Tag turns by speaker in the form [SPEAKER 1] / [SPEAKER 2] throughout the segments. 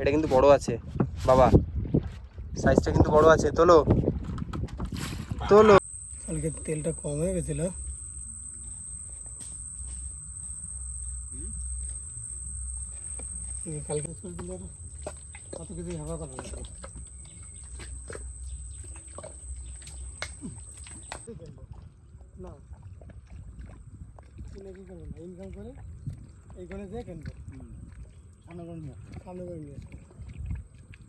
[SPEAKER 1] এটা কিন্তু বড় আছে। বাবা সাইজটা কিন্তু বড় আছে। তোলো তোলো।
[SPEAKER 2] কালকে তেলটা কম হয়ে গেছিল। কালকে না ইনকাম করে এই করে দিয়ে কিনবো। সামনে করে নিয়ে সামনে করে নিয়ে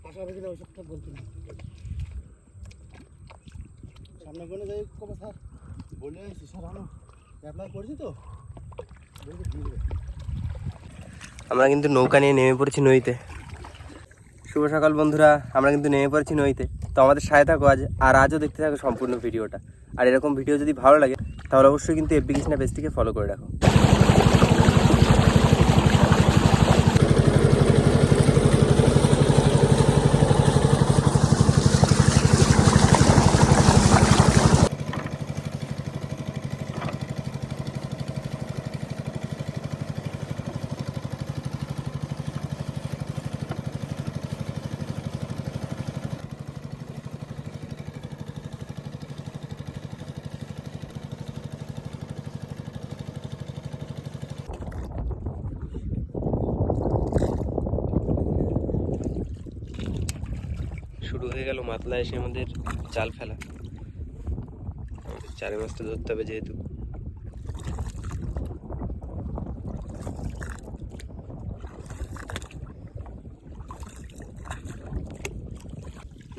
[SPEAKER 2] আসব ওইসবটা বলতে না সামনে করে যাই কবে স্যার? বলে আসছি স্যার আমি অ্যাপ্লাই করেছি তো? বলছি দিয়ে দেবে।
[SPEAKER 1] আমরা কিন্তু নৌকা নিয়ে নেমে পড়েছি নদীতে। শুভ সকাল বন্ধুরা আমরা কিন্তু নেমে পড়েছি নদীতে। তো আমাদের সাথে থাকো আজ আর আজও দেখতে থাকো সম্পূর্ণ ভিডিওটা। আর এরকম ভিডিও যদি ভালো লাগে তাহলে অবশ্যই কিন্তু এফবি কৃষ্ণা পেজটিকে ফলো করে রাখো। শুরু হয়ে গেল মাতলা এসে আমাদের জাল ফেলা। আমাদের চারে মাছটা ধরতে হবে যেহেতু।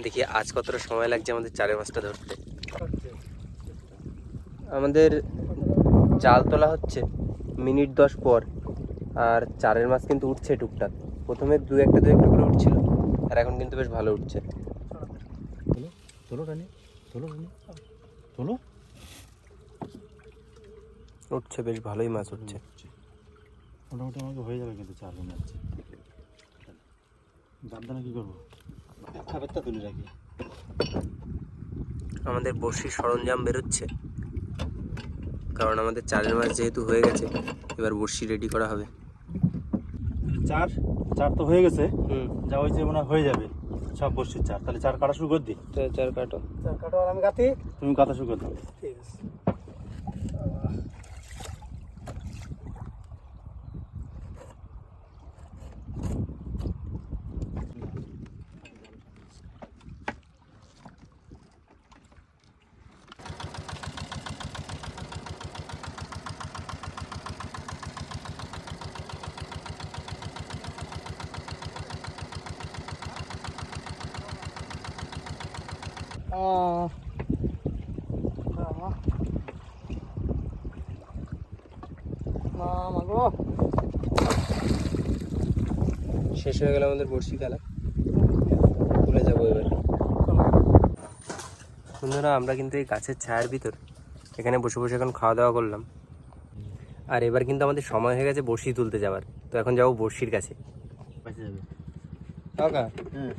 [SPEAKER 1] দেখি আজ কতটা সময় লাগছে আমাদের চারে মাছটা ধরতে। আমাদের জাল তোলা হচ্ছে মিনিট দশ পর, আর চারের মাছ কিন্তু উঠছে টুকটাক। প্রথমে দু একটা দু একটা করে উঠছিল। আর এখন কিন্তু বেশ ভালো উঠছে।
[SPEAKER 2] তোলো রানি তোলো রানি। তোলো
[SPEAKER 1] উঠছে বেশ ভালোই মাছ উঠছে।
[SPEAKER 2] মোটামুটি আমাকে হয়ে যাবে কিন্তু চার দিন যাচ্ছে জানতানা কি করব? খাবারটা তুলে রাখি।
[SPEAKER 1] আমাদের বড়শির সরঞ্জাম বেরোচ্ছে। কারণ আমাদের চারের মাছ যেহেতু হয়ে গেছে এবার বড়শি রেডি করা হবে।
[SPEAKER 2] চার? চার তো হয়ে গেছে।
[SPEAKER 1] হুম।
[SPEAKER 2] যা হয়েছে মনে হয় হয়ে যাবে। সব বসছে চার। তাহলে চার কাটা শুরু করে দিই।
[SPEAKER 1] চার কাটো।
[SPEAKER 2] চার কাটো আর আমি কাটি তুমি কাটা শুরু করে দাও।
[SPEAKER 1] শেষ হয়ে গেল আমাদের বড়শি খেলা। তুলে যাব এবার। বন্ধুরা আমরা কিন্তু এই গাছের ছায়ার ভিতর এখানে বসে বসে এখন খাওয়া দাওয়া করলাম। আর এবার কিন্তু আমাদের সময় হয়ে গেছে বড়শি তুলতে যাওয়ার। তো এখন যাব বড়শির কাছে।
[SPEAKER 2] যাবে।
[SPEAKER 1] কাকা
[SPEAKER 2] হ্যাঁ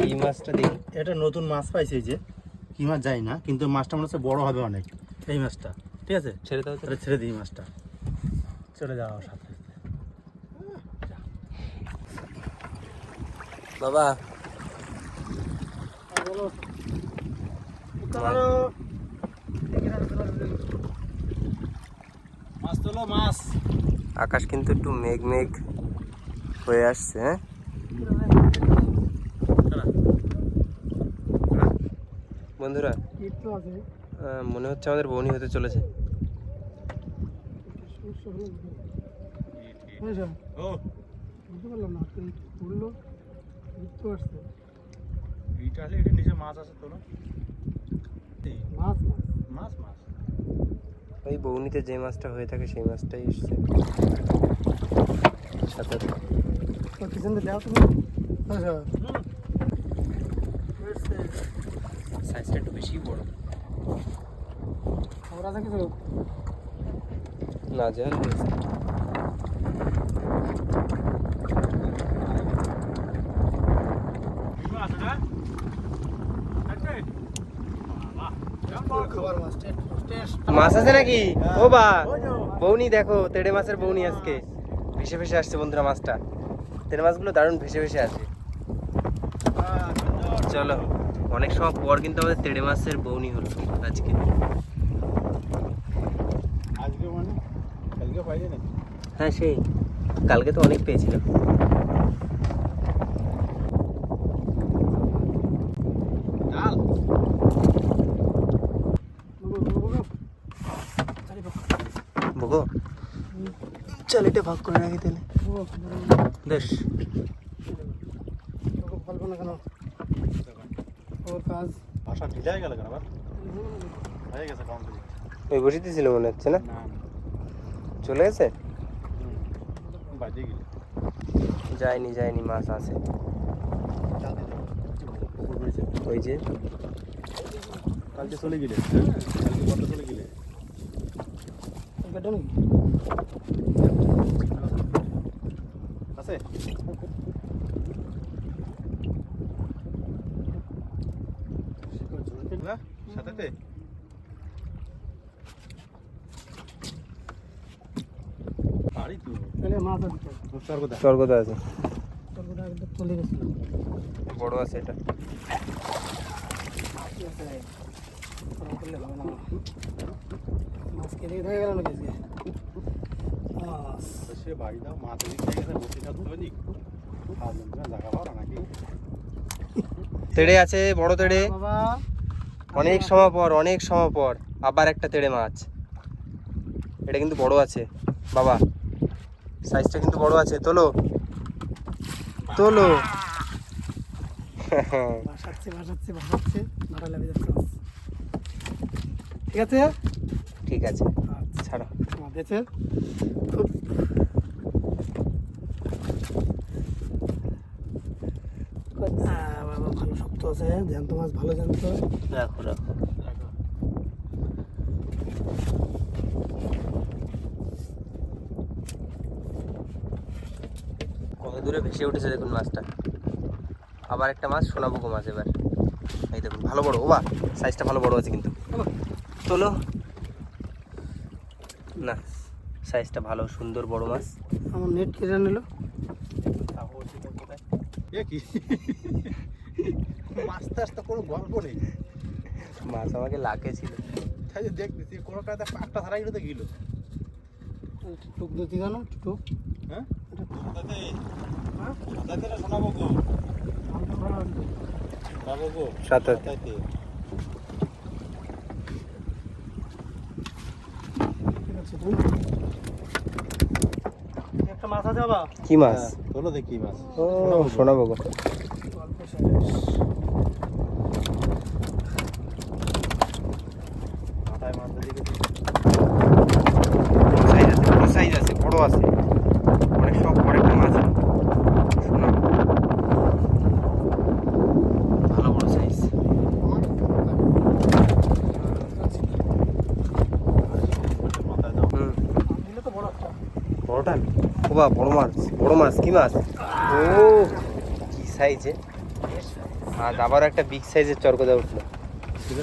[SPEAKER 1] কি মাছটা দেখি।
[SPEAKER 2] এটা নতুন মাছ পাইছে যে। কি মাছ যায় না কিন্তু মাছটা মনে হচ্ছে বড় হবে অনেক। এই মাছটা ঠিক আছে?
[SPEAKER 1] ছেড়ে দাও
[SPEAKER 2] তাহলে ছেড়ে দিই মাছটা। চলে যাওয়া সাথে।
[SPEAKER 1] বাবা।
[SPEAKER 2] মাছ তোলো মাছ।
[SPEAKER 1] আকাশ কিন্তু একটু মেঘ মেঘ হয়ে আসছে হ্যাঁ বন্ধুরা আহ, মনে হচ্ছে আমাদের বৌনি হতে চলেছে।
[SPEAKER 2] ও।
[SPEAKER 3] বুঝতে পারলাম না তুই বুঝতে পারছে
[SPEAKER 2] এইটা আসলে এটা নিচে মাছ আছে তোলো এই,
[SPEAKER 3] মাছ মাছ।
[SPEAKER 2] মাছ মাছ।
[SPEAKER 1] ওই বৌনিতে যে মাছটা হয়ে থাকে সেই মাছটাই এসছে। সাথে
[SPEAKER 3] তো। পিছন দাও তুমি? আচ্ছা
[SPEAKER 1] সাইজটা একটু বেশি বড়।
[SPEAKER 3] খবর আছে কিছু
[SPEAKER 1] না জাল
[SPEAKER 3] মাছ টেস্ট টেস্ট
[SPEAKER 1] মাছ আছে নাকি? ও বা বৌনি দেখো তেড়ে মাছের বৌনি আজকে। ভেসে ভেসে আসছে বন্ধুরা মাছটা। তেড়ে মাছগুলো দারুণ ভেসে ভেসে আসে। চলো। অনেক সময় পর কিন্তু আমাদের তেড়ে মাসের বৌনি হলো আজকে।
[SPEAKER 2] আজকে মানে? কালকে পাইলে নাকি?
[SPEAKER 1] হ্যাঁ সেই। কালকে তো অনেক পেয়েছিলাম। চল এটা ভাগ করে রাখি তাহলে। বেশ।
[SPEAKER 3] বলব না কেন? ওর কাজ।
[SPEAKER 2] ভাষা ঢিলা হয়ে গেল কেন আবার? হয়ে গেছে কমপ্লিট
[SPEAKER 1] ওই বসে দিয়েছিল মনে হচ্ছে না?
[SPEAKER 2] না
[SPEAKER 1] চলে গেছে?
[SPEAKER 2] বাজে গেল
[SPEAKER 1] যায়নি যায়নি মাছ আছে। ওই যে।
[SPEAKER 2] কালকে চলে গেলে কালকে কত চলে গেলে। আছে সাথে পারি তুই
[SPEAKER 3] তাহলে মাছ আছে তো
[SPEAKER 2] সর্বদা
[SPEAKER 1] স্বর্গদা আছে
[SPEAKER 3] তোর গোটা একদম চলে গেছিল
[SPEAKER 1] বড় আছে এটা
[SPEAKER 3] কি আছে ওরকম করলে হবে না মাছ হয়ে গেল নাকি আজকে? মাছ।
[SPEAKER 2] সে বাড়ি দাও মাছ বসে থাকতে
[SPEAKER 1] তেড়ে আছে বড় তেড়ে।
[SPEAKER 3] বাবা।
[SPEAKER 1] অনেক সময় পর অনেক সময় পর আবার একটা তেড়ে মাছ। এটা কিন্তু বড় আছে। বাবা সাইজটা কিন্তু বড় আছে। তোলো। তোলো।
[SPEAKER 3] ঠিক আছে?
[SPEAKER 1] ঠিক আছে।
[SPEAKER 3] আচ্ছা।
[SPEAKER 1] ছাড়ো।
[SPEAKER 3] খুব আহ, বাবা ভালো শক্ত আছে জ্যান্ত মাছ ভালো জ্যান্ত।
[SPEAKER 1] রাখো রাখো। কত দূরে ভেসে উঠেছে দেখুন মাছটা। আবার একটা মাছ সোনাবুকো মাছ এবার। এই দেখুন ভালো বড় ও বা সাইজটা ভালো বড় আছে কিন্তু। তোলো। না সাইজটা ভালো সুন্দর বড় মাছ।
[SPEAKER 3] আমার নেট কেটে নিল।
[SPEAKER 2] এ কি মাছতে আসতে কোনো গল্প নেই।
[SPEAKER 1] মাছ আমাকে লাগে ছিল
[SPEAKER 2] তাই যে দেখতেছি কোনো কাজে পাকটা ছাড়াই তো গেল।
[SPEAKER 3] টুক দিতে জানো টুক।
[SPEAKER 2] হ্যাঁ?
[SPEAKER 3] হ্যাঁ?
[SPEAKER 2] শোনাবো গো? শোনাবো গো?
[SPEAKER 1] সাথে।
[SPEAKER 2] তাইতে
[SPEAKER 3] ঠিক আছে তুই একটা মাছ আছে বাবা।
[SPEAKER 1] কি মাছ?
[SPEAKER 2] তোলো দেখি মাছ।
[SPEAKER 1] ও শোনাবো গো
[SPEAKER 3] অল্প শেষ
[SPEAKER 2] মাথায় মাছ দিকে
[SPEAKER 1] সাইজ আছে বড় সাইজ আছে বড় আছে অনেক সব বড় একটা মাছ শোনো ভালো বড় সাইজ
[SPEAKER 2] মাথায় দাও
[SPEAKER 1] হুম
[SPEAKER 3] দিলে তো বড় একটা
[SPEAKER 1] বড়টা বা বড় মাছ বড় মাছ কি মাছ? ও কি সাইজে আর আবার একটা বিগ সাইজের চরকদা উঠল।
[SPEAKER 2] ঠিক